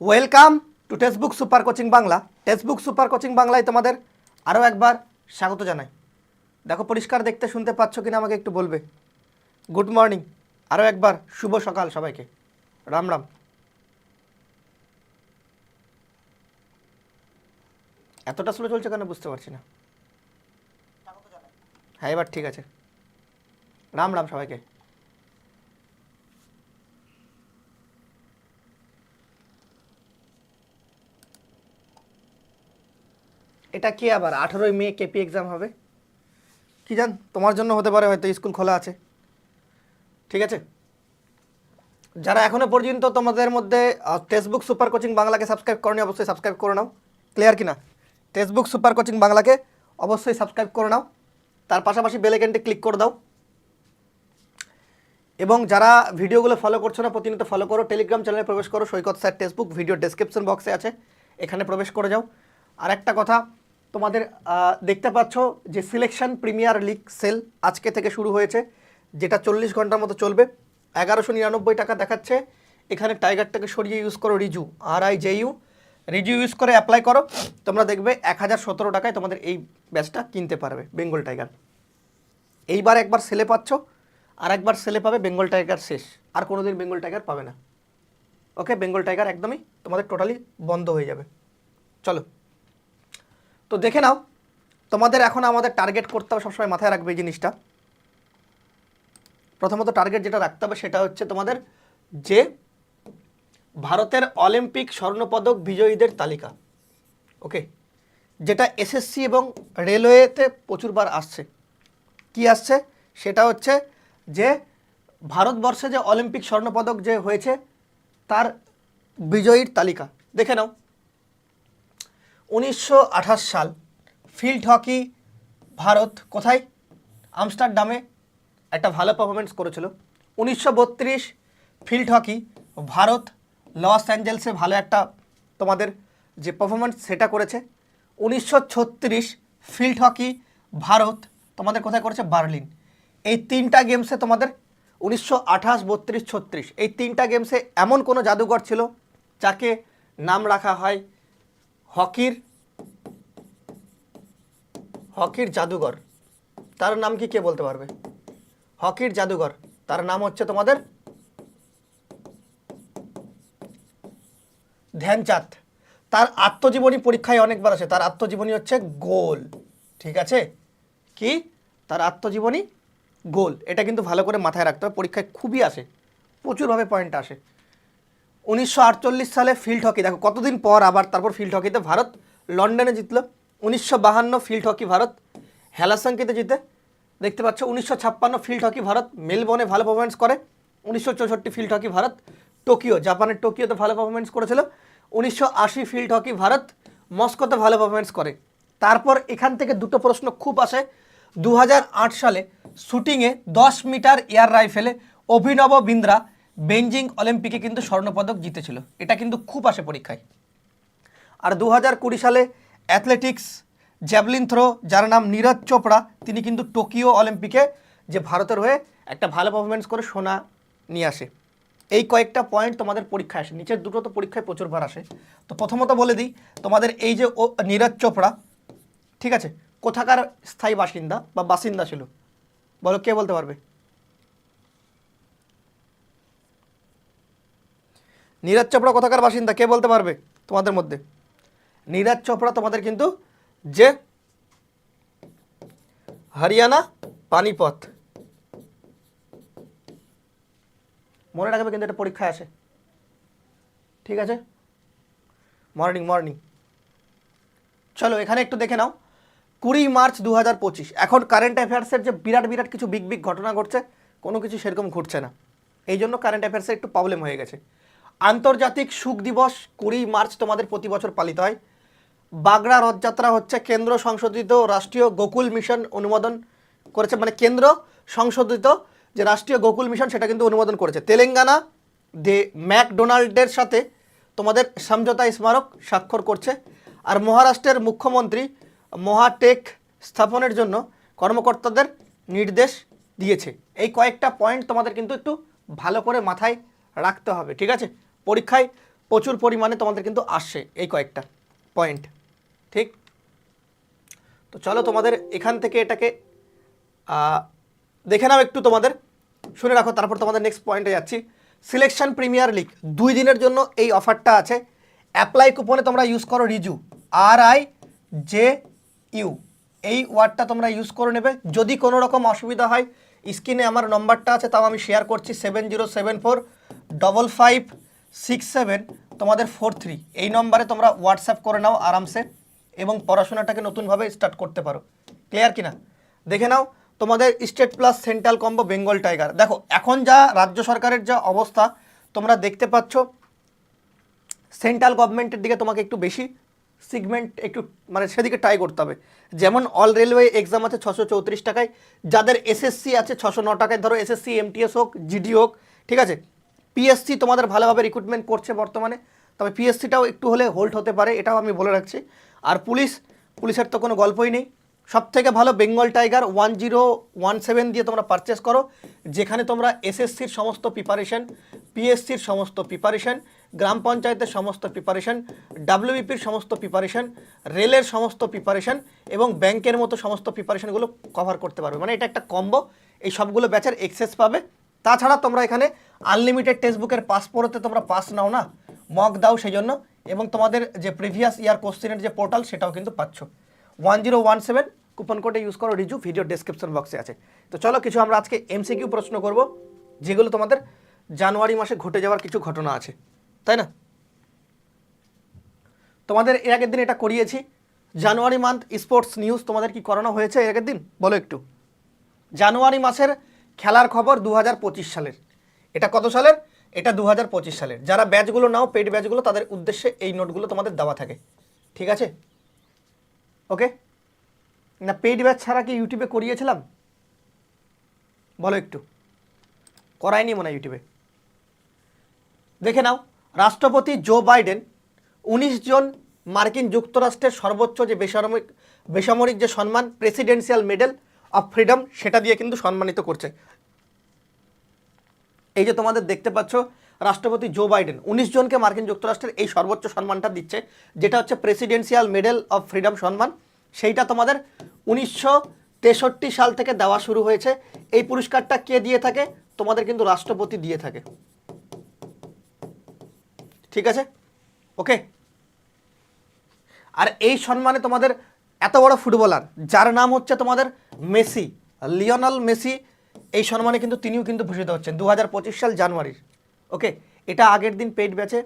Welcome to textbook super coaching Bangla textbook super coaching বাংলায় তোমাদের আরও একবার স্বাগত জানাই। দেখো, পরিষ্কার দেখতে, শুনতে পাচ্ছ কিনা আমাকে একটু বলবে? গুড মর্নিং আরও একবার শুভ সকাল সবাইকে। রাম রাম। এতটা স্লো চলছে কেন বুঝতে পারছি না। হ্যাঁ এবার ঠিক আছে। রাম রাম সবাইকে। এটা কি আবার? আঠেরোই মে কেপি এক্সাম হবে। কি জান? তোমার জন্য হতে পারে হয়তো স্কুল খোলা আছে। ঠিক আছে? যারা এখনও পর্যন্ত তোমাদের মধ্যে টেক্সটবুক সুপার কোচিং বাংলাকে সাবস্ক্রাইব করনি, অবশ্যই সাবস্ক্রাইব করে নাও। ক্লিয়ার কি না টেক্সটবুক সুপার কোচিং বাংলাকে অবশ্যই সাবস্ক্রাইব করে নাও। তার পাশাপাশি বেলেকেনটে ক্লিক করে দাও। এবং যারা ভিডিওগুলো ফলো করছ না, প্রতিনিয়ত ফলো করো। টেলিগ্রাম চ্যানেলে প্রবেশ করো। Saikat sir textbook video description বক্সে আছে। এখানে প্রবেশ করে যাও। আর একটা কথা তোমাদের দেখতে পাচ্ছ যে সিলেকশন প্রিমিয়ার লিগ সেল আজকে থেকে শুরু হয়েছে, যেটা চল্লিশ ঘণ্টার মতো চলবে। এগারোশো নিরানব্বই টাকা দেখাচ্ছে। এখানে টাইগারটাকে সরিয়ে ইউজ করো Riju R I J U Riju use করে অ্যাপ্লাই করো। তোমরা দেখবে এক হাজার সতেরো টাকায় তোমাদের এই ব্যাচটা কিনতে পারবে বেঙ্গল টাইগার এইবার একবার সেলে পাচ্ছ আর একবার সেলে পাবে বেঙ্গল টাইগার শেষ। আর কোনো দিন বেঙ্গল টাইগার পাবে না। ওকে বেঙ্গল টাইগার একদমই তোমাদের টোটালি বন্ধ হয়ে যাবে। চলো। তো দেখে নাও, তোমাদের এখন আমাদের টার্গেট করতে হবে, সবসময় মাথায় রাখবে এই জিনিসটা। প্রথমত টার্গেট যেটা রাখতে হবে সেটা হচ্ছে তোমাদের যে ভারতের অলিম্পিক স্বর্ণপদক বিজয়ীদের তালিকা ওকে যেটা এসএসসি এবং রেলওয়েতে প্রচুরবার আসছে। কি আসছে? সেটা হচ্ছে যে ভারতবর্ষে যে অলিম্পিক স্বর্ণপদক যে হয়েছে, তার বিজয়ীর তালিকা। দেখে নাও। উনিশশো আঠাশ সাল ফিল্ড হকি ভারত কোথায়? আমস্টারডামে একটা ভালো পারফরমেন্স করেছিল। উনিশশো বত্রিশ ফিল্ড হকি ভারত লস অ্যাঞ্জেলসে ভালো একটা তোমাদের যে পারফরমেন্স সেটা করেছে। উনিশশো ছত্রিশ ফিল্ড হকি ভারত তোমাদের কোথায় করেছে? বার্লিন। এই তিনটা গেমসে তোমাদের উনিশশো আঠাশ, বত্রিশ, ছত্রিশ এই তিনটা গেমসে এমন কোনো জাদুঘর ছিল যাকে নাম রাখা হয় হকির হকির জাদুঘর। তার নাম কি কে বলতে পারবে? হকির জাদুঘর। তার নাম হচ্ছে তোমাদের ধ্যানচাঁদ। তার আত্মজীবনী পরীক্ষায় অনেকবার আছে তার আত্মজীবনী হচ্ছে গোল। ঠিক আছে? কি? তার আত্মজীবনী গোল। এটা কিন্তু ভালো করে মাথায় রাখতে হবে। পরীক্ষায় খুবই আসে। প্রচুরভাবে পয়েন্ট আসে। উনিশশো আটচল্লিশ সালে ফিল্ড হকি দেখো, কতদিন পর আবার তারপর ফিল্ড হকিতে ভারত লন্ডনে জিতলো? উনিশশো বাহান্ন ফিল্ড হকি ভারত হেলাসঙ্কিতে জিতে। দেখতে পাচ্ছ, উনিশশো ছাপ্পান্ন ফিল্ড হকি ভারত মেলবোর্নে ভালো পারফরমেন্স করে। উনিশশো চৌষট্টি ফিল্ড হকি ভারত টোকিও, জাপানের টোকিওতে ভালো পারফরমেন্স করেছিল। উনিশশো আশি ফিল্ড হকি ভারত মস্কোতে ভালো পারফরমেন্স করে। তারপর এখান থেকে দুটো প্রশ্ন খুব আসে। দু হাজার আট সালে শুটিংয়ে দশ মিটার এয়ার রাইফেলে অভিনব বিন্দ্রা বেঞ্জিং অলিম্পিকে কিন্তু স্বর্ণপদক জিতেছিল। এটা কিন্তু খুব আসে পরীক্ষায়। আর দু হাজার কুড়ি সালে অ্যাথলেটিক্স, জ্যাভলিন থ্রো, যার নাম নীরজ চোপড়া, তিনি কিন্তু টোকিও অলিম্পিকে, যে ভারতের হয়ে একটা ভালো পারফরমেন্স করে সোনা নিয়ে আসে। এই কয়েকটা পয়েন্ট তোমাদের পরীক্ষায় আসে। নিচের দুটো তো পরীক্ষায় প্রচুরবার আসে। তো প্রথমত বলে দিই, তোমাদের এই যে ও, নীরজ চোপড়া, ঠিক আছে? কোথাকার স্থায়ী বাসিন্দা বা বাসিন্দা ছিল? বলো, কে বলতে পারবে? নীরজ চোপড়া কোথাকার বাসিন্দা? কে বলতে পারবে তোমাদের মধ্যে? নীরজ চোপড়া তোমাদের কিন্তু যে হরিয়ানা পানিপথ। মনে রাখবে কিন্তু এটা পরীক্ষায় আসে। ঠিক আছে? মর্নিং মর্নিং চলো, এখানে একটু দেখে নাও। কুড়ি মার্চ দু হাজার পঁচিশ। এখন কারেন্ট অ্যাফেয়ার্সের যে বিরাট বিরাট কিছু বিগ বিগ ঘটনা ঘটছে, কোনো কিছু সেরকম ঘটছে না। এই জন্য কারেন্ট অ্যাফেয়ার্সে একটু প্রবলেম হয়ে গেছে। আন্তর্জাতিক সুখ দিবস কুড়ি মার্চ তোমাদের প্রতি বছর পালিত হয়। বাগড়া রথযাত্রা হচ্ছে কেন্দ্র সংশোধিত রাষ্ট্রীয় গোকুল মিশন অনুমোদন করেছে মানে কেন্দ্র সংশোধিত যে রাষ্ট্রীয় গোকুল মিশন সেটা কিন্তু অনুমোদন করেছে। তেলেঙ্গানা দে ম্যাকডোনাল্ডের সাথে তোমাদের সমঝোতা স্মারক স্বাক্ষর করছে আর মহারাষ্ট্রের মুখ্যমন্ত্রী মহাটেক স্থাপনের জন্য কর্মকর্তাদের নির্দেশ দিয়েছে। এই কয়েকটা পয়েন্ট তোমাদের কিন্তু একটু ভালো করে মাথায় রাখতে হবে, ঠিক আছে? পরীক্ষায় প্রচুর পরিমাণে তোমাদের কিন্তু আসছে এই কয়েকটা পয়েন্ট ঠিক? তো চলো তোমাদের এখান থেকে এটাকে দেখে নাও একটু তোমাদের। শুনে রাখো, তারপর তোমাদের নেক্সট পয়েন্টে যাচ্ছি। সিলেকশন প্রিমিয়ার লিগ দুই দিনের জন্য এই অফারটা আছে। অ্যাপ্লাই কুপনে তোমরা ইউজ করো Riju R I J U এই ওয়ার্ডটা তোমরা ইউজ করে নেবে। যদি কোনো রকম অসুবিধা হয়, স্ক্রিনে আমার নম্বরটা আছে, তাও আমি শেয়ার করছি seven zero seven four double five six seven তোমাদের ফোর থ্রি এই নম্বরে তোমরা হোয়াটসঅ্যাপ করে নাও আরামসে। এবং পড়াশোনাটাকে নতুনভাবে স্টার্ট করতে পারো। ক্লিয়ার কিনা? দেখে নাও, তোমাদের state plus central combo Bengal tiger দেখো, এখন যা রাজ্য সরকারের যা অবস্থা, তোমরা দেখতে পাচ্ছ সেন্ট্রাল গভর্নমেন্টের দিকে তোমাকে একটু বেশি সিগমেন্ট একটু মানে সেদিকে ট্রাই করতে হবে। যেমন অল রেলওয়ে এক্সাম আছে ছশো চৌত্রিশ টাকায়, যাদের এসএসসি আছে ছশো ন টাকায়, ধরো এসএসসি এমটিএস হোক জিডি হোক, ঠিক আছে? পিএসসি তোমাদের ভালোভাবে রিক্রুটমেন্ট করছে বর্তমানে, তবে পিএসসিটাও একটু হলে হোল্ড হতে পারে, এটাও আমি বলে রাখছি। আর পুলিশ, পুলিশের তো কোনো গল্পই নেই। সব থেকে ভালো Bengal tiger one zero one seven দিয়ে তোমরা পারচেস করো, যেখানে তোমরা এসএসসির সমস্ত প্রিপারেশন পিএসসির সমস্ত প্রিপারেশন গ্রাম পঞ্চায়েতের সমস্ত প্রিপারেশন ডাব্লিউবিপির সমস্ত প্রিপারেশন রেলের সমস্ত প্রিপারেশন এবং ব্যাংকের মতো সমস্ত প্রিপারেশনগুলো কভার করতে পারবে। মানে এটা একটা কম্বো এই সবগুলো ব্যাচের এক্সেস পাবে। তাছাড়া তোমরা এখানে আনলিমিটেড টেক্সটবুকের পাস পড়তে তোমরা পাস নাও না। মক দাও সেই জন্য এবং তোমাদের যে প্রিভিয়াস ইয়ার কোশ্চেনের যে পোর্টাল সেটাও কিন্তু পাচ্ছ। One zero one seven coupon কোডে ইউজ করো রিজু ভিডিও ডেসক্রিপশন বক্সে আছে। তো চলো, কিছু আমরা আজকে এমসিকিউ প্রশ্ন করব, যেগুলো তোমাদের জানুয়ারি মাসে ঘটে যাওয়ার কিছু ঘটনা আছে। তাই না? তোমাদের এর আগের দিন এটা করিয়েছি। জানুয়ারি মান্থ স্পোর্টস নিউজ তোমাদের কি করানো হয়েছে এর আগের দিন? বলো একটু। জানুয়ারি মাসের খেলার খবর দু হাজার পঁচিশ সালের। এটা কত সালের? এটা দু হাজার পঁচিশ সালের। যারা ব্যাচগুলো নাও পেড ব্যাচগুলো, তাদের উদ্দেশ্যে এই নোটগুলো তোমাদের দেওয়া থাকে। ঠিক আছে? ওকে? না পেড ব্যাচ ছাড়া কি ইউটিউবে করিয়েছিলাম? বলো একটু। করায়নি মনে হয় ইউটিউবে। দেখে নাও, রাষ্ট্রপতি জো বাইডেন উনিশ জন মার্কিন যুক্তরাষ্ট্রের সর্বোচ্চ যে বেসামরিক বেসামরিক যে সম্মান, প্রেসিডেন্সিয়াল মেডেল অফ ফ্রিডম, সেটা দিয়ে কিন্তু সম্মানিত করছে। এই যে তোমাদের দেখতে পাচ্ছ, রাষ্ট্রপতি জো বাইডেন উনিশ জনকে মার্কিন যুক্তরাষ্ট্রের এই সর্বোচ্চ সম্মানটা দিচ্ছে, যেটা হচ্ছে প্রেসিডেন্সিয়াল মেডেল অফ ফ্রিডম সম্মান। সেইটা তোমাদের উনিশশো তেষট্টি সাল থেকে দেওয়া শুরু হয়েছে। এই পুরস্কারটা কে দিয়ে থাকে? তোমাদের কিন্তু রাষ্ট্রপতি দিয়ে থাকে। ঠিক আছে? ওকে আর এই সম্মানে তোমাদের এত বড় ফুটবলার, যার নাম হচ্ছে তোমাদের মেসি, লিওনাল মেসি এই সম্মানে কিন্তু তিনিও কিন্তু ভূষিত হচ্ছেন। দু হাজার পঁচিশ সাল জানুয়ারির। ওকে? এটা আগের দিন পেইড ব্যাচে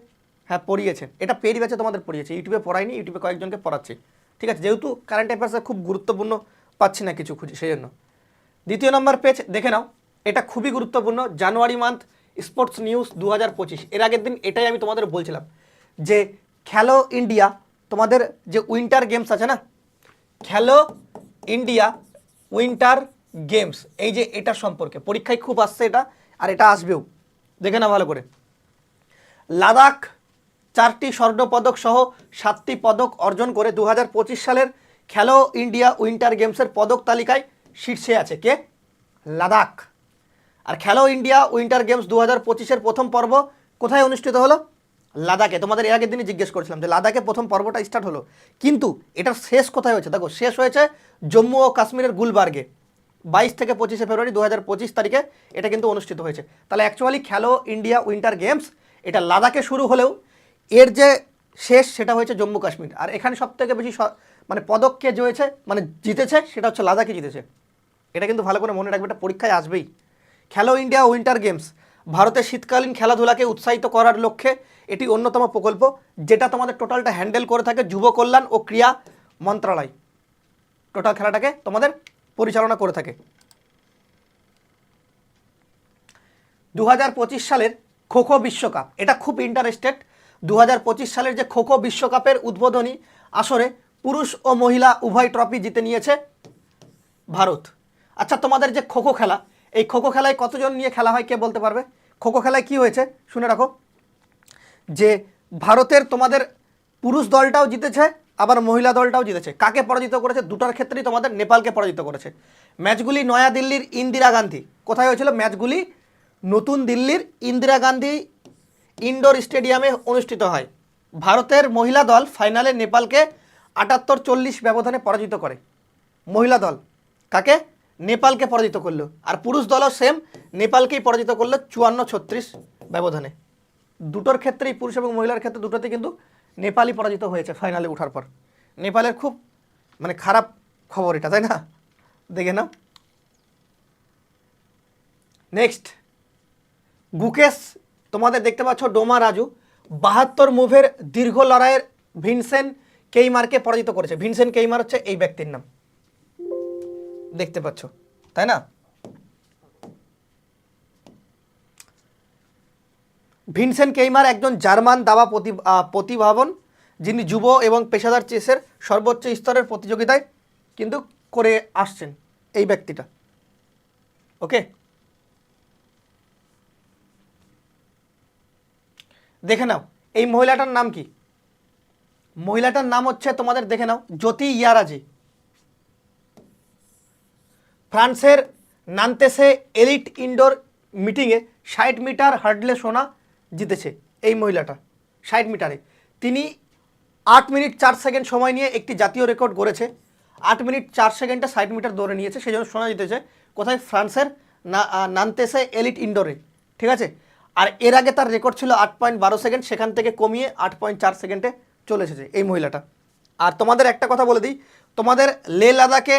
হ্যাঁ পড়িয়েছেন। এটা পেইড ব্যাচে তোমাদের পড়িয়েছে। ইউটিউবে পড়াইনি ইউটিউবে কয়েকজনকে পড়াচ্ছি। ঠিক আছে? যেহেতু কারেন্ট অ্যাফেয়ার্সে খুব গুরুত্বপূর্ণ, পাচ্ছি না কিছু খুঁজে, সেই জন্য। দ্বিতীয় নম্বর পেজ দেখে নাও। এটা খুবই গুরুত্বপূর্ণ। জানুয়ারি মান্থ স্পোর্টস নিউজ দু হাজার পঁচিশ। এর আগের দিন এটাই আমি তোমাদের বলছিলাম যে খেলো ইন্ডিয়া, তোমাদের যে উইন্টার গেমস আছে না? খেলো ইন্ডিয়া উইন্টার গেমস এই যে এটা সম্পর্কে, পরীক্ষায় খুব আসছে এটা, আর এটা আসবেও। দেখে না ভালো করে। লাদাখ, চারটি স্বর্ণপদক সহ সাতটি পদক অর্জন করে দু হাজার পঁচিশ সালের খেলো ইন্ডিয়া উইন্টার গেমসের পদক তালিকায় শীর্ষে আছে কে? লাদাখ। আর খেলো ইন্ডিয়া উইন্টার গেমস দু হাজার পঁচিশের প্রথম পর্ব কোথায় অনুষ্ঠিত হলো? লাদাখে। তোমাদের এর আগের দিনই জিজ্ঞেস করেছিলাম যে লাদাখে প্রথম পর্বটা স্টার্ট হলো। কিন্তু এটার শেষ কোথায় হয়েছে? দেখো, শেষ হয়েছে জম্মু ও কাশ্মীরের গুলবার্গে। বাইশ থেকে পঁচিশে ফেব্রুয়ারি দু হাজার পঁচিশ তারিখে এটা কিন্তু অনুষ্ঠিত হয়েছে। তাহলে অ্যাকচুয়ালি খেলো ইন্ডিয়া উইন্টার গেমস, এটা লাদাখে শুরু হলেও এর যে শেষ সেটা হয়েছে জম্মু কাশ্মীর। আর এখানে সব থেকে বেশি মানে পদক কে জয়েছে মানে জিতেছে, সেটা হচ্ছে লাদাখে জিতেছে। এটা কিন্তু ভালো করে মনে রাখবে, এটা পরীক্ষায় আসবেই। খেলো ইন্ডিয়া উইন্টার গেমস, ভারতের শীতকালীন খেলাধুলাকে উৎসাহিত করার লক্ষ্যে এটি অন্যতম প্রকল্প, যেটা তোমাদের টোটালটা হ্যান্ডেল করে থাকে যুব কল্যাণ ও ক্রিয়া মন্ত্রণালয় টোটাল খেলাটাকে তোমাদের পরিচালনা করে থাকে। দু হাজার পঁচিশ সালের খোখো বিশ্বকাপ, এটা খুব ইন্টারেস্টেড দু হাজার পঁচিশ সালের যে খোখো বিশ্বকাপের উদ্বোধনী আসরে পুরুষ ও মহিলা উভয় ট্রফি জিতে নিয়েছে ভারত। আচ্ছা তোমাদের যে খোখো খেলা, এই খোখো খেলায় কতজন নিয়ে খেলা হয় কে বলতে পারবে? খোখো খেলায় কি হয়েছে? শুনে রাখো। যে ভারতের তোমাদের পুরুষ দলটাও জিতেছে আবার মহিলা দলটাও জিতেছে। কাকে পরাজিত করেছে? দুটার ক্ষেত্রেই তোমাদের নেপালকে পরাজিত করেছে। ম্যাচগুলি নয়াদিল্লির ইন্দিরা গান্ধী। কোথায় হয়েছিল ম্যাচগুলি? নতুন দিল্লির ইন্দিরা গান্ধী ইনডোর স্টেডিয়ামে অনুষ্ঠিত হয়। ভারতের মহিলা দল ফাইনালে নেপালকে আটাত্তর চল্লিশ ব্যবধানে পরাজিত করে। মহিলা দল, কাকে? নেপালকে পরাজিত করল। আর পুরুষ দলও সেম নেপালকেই পরাজিত করল চুয়ান্ন ছত্রিশ ব্যবধানে। দুটোর ক্ষেত্রেই পুরুষ এবং মহিলার ক্ষেত্রে দুটোতে কিন্তু নেপালই পরাজিত হয়েছে ফাইনালে ওঠার পর। নেপালের খুব মানে খারাপ খবর এটা, তাই না? দেখে নাও। নেক্সট গুকেশ, তোমাদের দেখতে পাচ্ছ ডোমা রাজু। বাহাত্তর মুভের দীর্ঘ লড়াইয়ের ভিনসেন কেইমারকে পরাজিত করেছে। ভিনসেন কেইমার হচ্ছে এই ব্যক্তির নাম। দেখতে পাচ্ছ, তাই না? ভিনসেন কেইমার একজন জার্মান দাবা প্রতি- প্রতিভাবন, যিনি যুব এবং পেশাদার চেসের সর্বোচ্চ স্তরের প্রতিযোগিতায় কিন্তু করে আসছেন এই ব্যক্তিটা। ওকে? দেখে নাও, এই মহিলাটার নাম কি? মহিলাটার নাম হচ্ছে, তোমাদের দেখে নাও, জ্যোতি ইয়ারাজি। ফ্রান্সের নান্তেসে এলিট ইনডোর মিটিংয়ে ষাট মিটার হার্ডলে সোনা জিতেছে এই মহিলাটা, ষাট মিটারে। তিনি আট মিনিট চার সেকেন্ড সময় নিয়ে একটি জাতীয় রেকর্ড গড়েছে। আট মিনিট চার সেকেন্ডে ষাট মিটার দৌড়ে নিয়েছে, সেই জন্য শোনা যেতেছে কোথায়? ফ্রান্সের নান্তেসে এলিট ইনডোরে, ঠিক আছে? আর এর আগে তার রেকর্ড ছিল আট পয়েন্ট বারো সেকেন্ড, সেখান থেকে কমিয়ে আট পয়েন্ট চার সেকেন্ডে চলে এসেছে এই মহিলাটা। আর তোমাদের একটা কথা বলে দিই, তোমাদের লে লাদাখে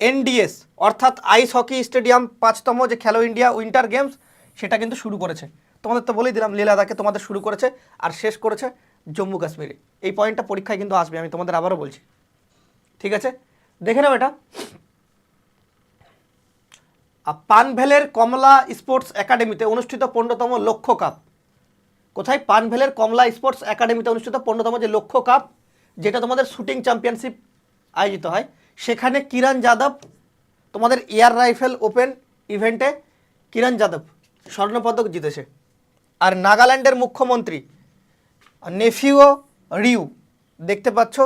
এনডিএস, অর্থাৎ আইস হকি স্টেডিয়াম পাঁচতম যে খেলো ইন্ডিয়া উইন্টার গেমস, সেটা কিন্তু শুরু করেছে। তোমাদের তো বলেই দিলাম লে লাদাখে তোমাদের শুরু করেছে আর শেষ করেছে জম্মু কাশ্মীরে। এই পয়েন্টটা পরীক্ষায় কিন্তু আসবে, আমি তোমাদের আবারও বলছি। ঠিক আছে? দেখে নাও এটা। পানভেলের কমলা স্পোর্টস একাডেমিতে অনুষ্ঠিত পনেরোতম লক্ষ্য কাপ। কোথায়? পানভেলের কমলা স্পোর্টস একাডেমিতে অনুষ্ঠিত পনেরোতম যে লক্ষ্য কাপ, যেটা তোমাদের শুটিং চ্যাম্পিয়নশিপ আয়োজিত হয়, সেখানে কিরণ যাদব, তোমাদের এয়ার রাইফেল ওপেন ইভেন্টে কিরণ যাদব স্বর্ণপদক জিতেছে। আর নাগাল্যান্ডের মুখ্যমন্ত্রী নেফিও রিউ, দেখতে পাচ্ছ?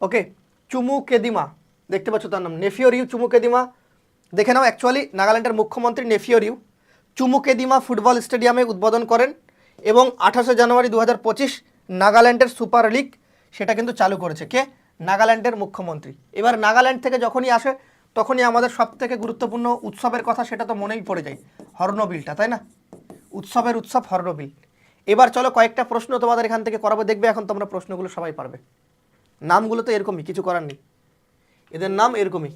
ওকে চুমু কেদিমা, দেখতে পাচ্ছ তার নাম। নেফিও রিউ, চুমু কেদিমা, দেখে নাও অ্যাকচুয়ালি নাগাল্যান্ডের মুখ্যমন্ত্রী নেফিও রিউ চুমু কেদিমা ফুটবল স্টেডিয়ামে উদ্বোধন করেন এবং আঠাশে জানুয়ারি দু হাজার পঁচিশ নাগাল্যান্ডের সুপার লিগ সেটা কিন্তু চালু করেছে। কে? নাগাল্যান্ডের মুখ্যমন্ত্রী। এবার নাগাল্যান্ড থেকে যখনই আসে, তখনই আমাদের সব থেকে গুরুত্বপূর্ণ উৎসবের কথা সেটা তো মনেই পড়ে যায়। হর্নবিলটা, তাই না? উৎসবের উৎসব হর্নবিল এবার চলো কয়েকটা প্রশ্ন তোমাদের এখান থেকে করাবো, দেখবে এখন তোমরা প্রশ্নগুলো সবাই পারবে। নামগুলো তো এরকমই, কিছু করার নেই। এদের নাম এরকমই।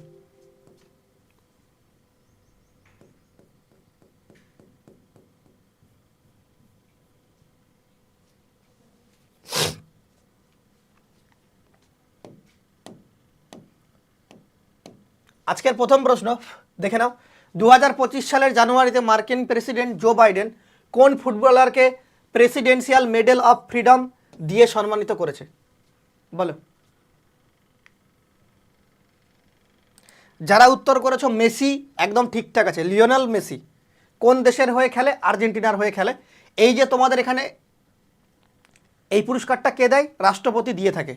আজকের প্রথম প্রশ্ন, দেখে নাও। দু হাজার পঁচিশ সালের জানুয়ারিতে মার্কিন প্রেসিডেন্ট জো বাইডেন কোন ফুটবলারকে প্রেসিডেন্সিয়াল মেডেল অফ ফ্রিডম দিয়ে সম্মানিত করেছে? বলো। যারা উত্তর করেছ, মেসি, একদম ঠিকঠাক আছে। লিওনাল মেসি, কোন দেশের হয়ে খেলে? আর্জেন্টিনার হয়ে খেলে। এই যে তোমাদের এখানে এই পুরস্কারটা কে দেয়? রাষ্ট্রপতি দিয়ে থাকে।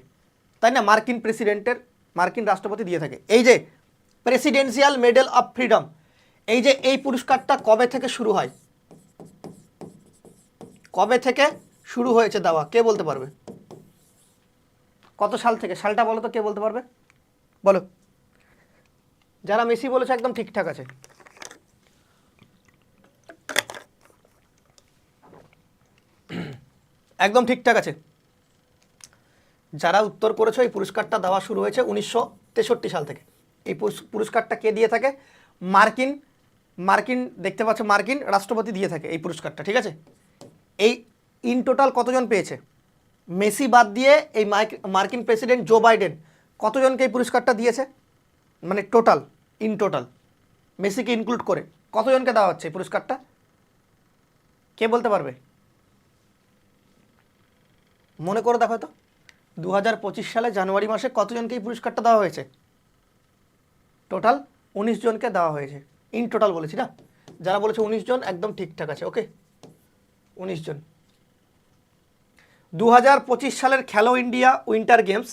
তাই না? মার্কিন প্রেসিডেন্টের, মার্কিন রাষ্ট্রপতি দিয়ে থাকে। এই যে প্রেসিডেন্সিয়াল মেডেল অফ ফ্রিডম, এই যে এই পুরস্কারটা কবে থেকে শুরু হয়? কবে থেকে শুরু হয়েছে দেওয়া? কে বলতে পারবে? কত সাল থেকে? সালটা বলো তো, কে বলতে পারবে? বলো। যারা মেসি বলেছে, একদম ঠিকঠাক আছে। একদম ঠিকঠাক আছে। যারা উত্তর করেছ, এই পুরস্কারটা দেওয়া শুরু হয়েছে উনিশশো তেষট্টি সাল থেকে। এই পুরস- পুরস্কারটা কে দিয়ে থাকে? মার্কিন মার্কিন দেখতে পাচ্ছ মার্কিন রাষ্ট্রপতি দিয়ে থাকে এই পুরস্কারটা, ঠিক আছে? এই ইন টোটাল কতজন পেয়েছে? মেসি বাদ দিয়ে এই মার্ক- মার্কিন প্রেসিডেন্ট জো বাইডেন কতজনকে এই পুরস্কারটা দিয়েছে? মানে টোটাল ইন টোটাল মেসিকে ইনক্লুড করে কতজনকে দেওয়া হচ্ছে এই পুরস্কারটা? কে বলতে পারবে? মনে করে দেখো তো দু হাজার পঁচিশ সালে জানুয়ারি মাসে কতজনকে এই পুরস্কারটা দেওয়া হয়েছে? টোটাল উনিশ জনকে দেওয়া হয়েছে ইন টোটাল বলেছি না? যারা বলেছে উনিশ জন একদম ঠিকঠাক আছে ওকে উনিশ জন। দু হাজার পঁচিশ সালের খেলো ইন্ডিয়া উইন্টার গেমস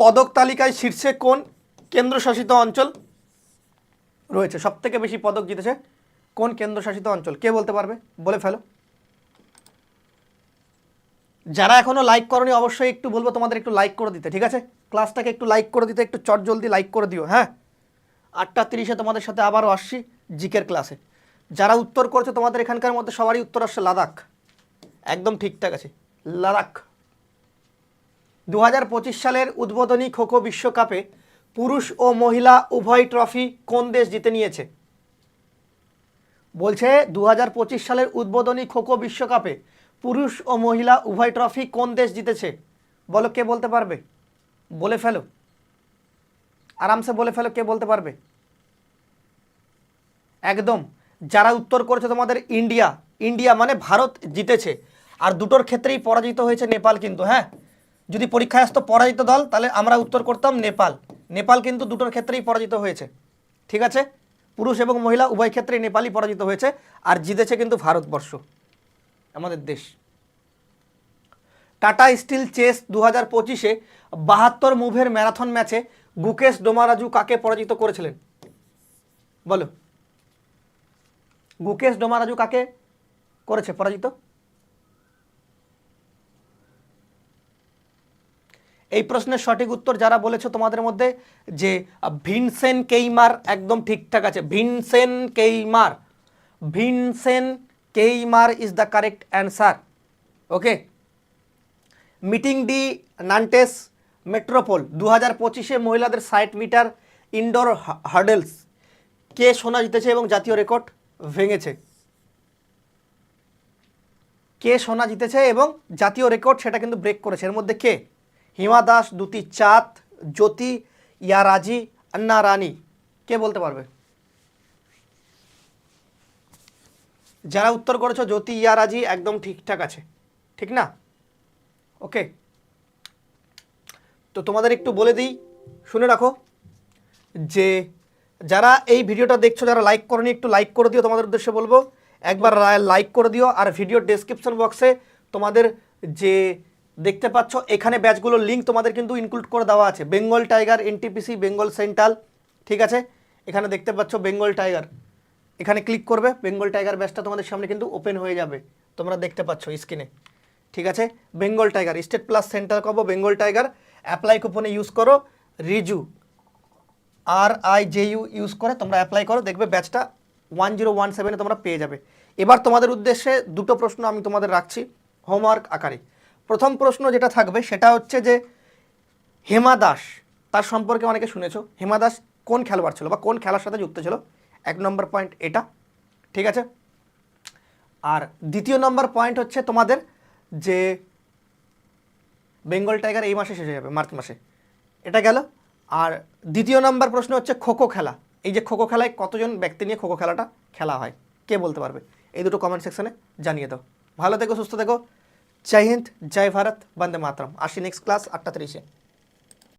পদক তালিকায় শীর্ষে কোন কেন্দ্রশাসিত অঞ্চল রয়েছে? সব থেকে বেশি পদক জিতেছে কোন কেন্দ্রশাসিত অঞ্চল? কে বলতে পারবে? বলে ফেলো। যারা এখনও লাইক করনি, অবশ্যই একটু বলব, তোমাদের একটু লাইক করে দিতে, ঠিক আছে? ক্লাসটাকে একটু লাইক করে দিতে, একটু চট জলদি লাইক করে দিও হ্যাঁ? আটটা তিরিশে তোমাদের সাথে আবারও আসছি জিকের ক্লাসে যারা উত্তর করছ, তোমাদের এখানকার মধ্যে সবারই উত্তর আসছে লাদাখ। একদম ঠিকঠাক আছে। লাদাখ। দু হাজার পঁচিশ সালের উদ্বোধনী খোখো বিশ্বকাপে পুরুষ ও মহিলা উভয় ট্রফি কোন দেশ জিতে নিয়েছে? বলছে দু হাজার পঁচিশ সালের উদ্বোধনী খোখো বিশ্বকাপে পুরুষ ও মহিলা উভয় ট্রফি কোন দেশ জিতেছে? বলো, কে বলতে পারবে? বলে ফেলো। আরামসে বলে ফেলো, কে বলতে পারবে? একদম। যারা উত্তর করেছে তোমাদের ইন্ডিয়া ইন্ডিয়া মানে ভারত জিতেছে। আর দুটোর ক্ষেত্রেই পরাজিত হয়েছে নেপাল কিন্তু হ্যাঁ? যদি পরীক্ষায় আসতো পরাজিত দল, তাহলে আমরা উত্তর করতাম নেপাল। নেপাল কিন্তু দুটোর ক্ষেত্রেই পরাজিত হয়েছে। ঠিক আছে? পুরুষ এবং মহিলা, উভয় ক্ষেত্রেই নেপালই পরাজিত হয়েছে আর জিতেছে কিন্তু ভারতবর্ষ। আমাদের দেশ। টাটা স্টিল চেস দু হাজার পঁচিশে বাহাত্তর মুভের ম্যারাথন ম্যাচে গুকেশ ডোমারাজু কাকে পরাজিত করেছিলেন? বলো। গুকেশ ডোমারাজু কাকে করেছে, পরাজিত? এই প্রশ্নের সঠিক উত্তর যারা বলেছ তোমাদের মধ্যে, যে ভিনসেন কেইমার একদম ঠিকঠাক আছে। Vincent Keimar Vincent Keimar is the correct answer okay meeting de Nantes Metropole দু হাজার পঁচিশে মহিলাদের ষাট মিটার ইনডোর হার্ডেলস কে সোনা জিতেছে এবং জাতীয় রেকর্ড ভেঙেছে। কে সোনা জিতেছে এবং জাতীয় রেকর্ড সেটা কিন্তু ব্রেক করেছে। এর মধ্যে কে? হিমা দাস, দুতি চাঁদ, জ্যোতি, ইয়ারাজি, আন্না রানী। কে বলতে পারবে? যারা উত্তর করেছ, জ্যোতি, ইয়ারাজি, একদম ঠিকঠাক আছে। ঠিক না? ওকে। তো তোমাদের একটু বলে দিই, শুনে রাখো যে যারা এই ভিডিওটা দেখছ, যারা লাইক করনি, একটু লাইক করে দিও, তোমাদের উদ্দেশ্যে বলব। একবার লাইক করে দিও, আর ভিডিও ডেসক্রিপশন বক্সে তোমাদের যে দেখতে পাচ্ছ, এখানে ব্যাচগুলোর লিঙ্ক তোমাদের কিন্তু ইনক্লুড করে দেওয়া আছে। Bengal tiger NTPC Bengal central ঠিক আছে? এখানে দেখতে পাচ্ছ বেঙ্গল টাইগার এখানে ক্লিক করবে বেঙ্গল টাইগার ব্যাচটা তোমাদের সামনে কিন্তু ওপেন হয়ে যাবে। তোমরা দেখতে পাচ্ছ স্ক্রিনে ঠিক আছে? Bengal tiger state plus centre করব বেঙ্গল টাইগার অ্যাপ্লাই কুপনে ইউজ করো Riju R I J U use করে তোমরা অ্যাপ্লাই করো, দেখবে ব্যাচটা ওয়ান জিরো ওয়ান সেভেনে তোমরা পেয়ে যাবে। এবার তোমাদের উদ্দেশ্যে দুটো প্রশ্ন আমি তোমাদের রাখছি হোমওয়ার্ক আকারে। প্রথম প্রশ্ন যেটা থাকবে সেটা হচ্ছে যে, হেমা দাস, তার সম্পর্কে অনেকে শুনেছো? হেমা দাস কোন খেলোয়াড় ছিল বা কোন খেলার সাথে যুক্ত ছিল? এক নম্বর পয়েন্ট এটা, ঠিক আছে? আর দ্বিতীয় নম্বর পয়েন্ট হচ্ছে তোমাদের যে, বেঙ্গল টাইগার এই মাসে শেষ হয়ে যাবে, মার্চ মাসে। এটা গেল। আর দ্বিতীয় নাম্বার প্রশ্ন হচ্ছে খোখো খেলা। এই যে খোখো খেলায় কতজন ব্যক্তি নিয়ে খোখো খেলাটা খেলা হয়? কে বলতে পারবে? এই দুটো কমেন্ট সেকশনে জানিয়ে দাও। ভালো থেকো, সুস্থ থেকো। জয় হিন্দ, জয় ভারত, বন্দে মাতরম। আসি নেক্সট ক্লাস আটটা তিরিশে।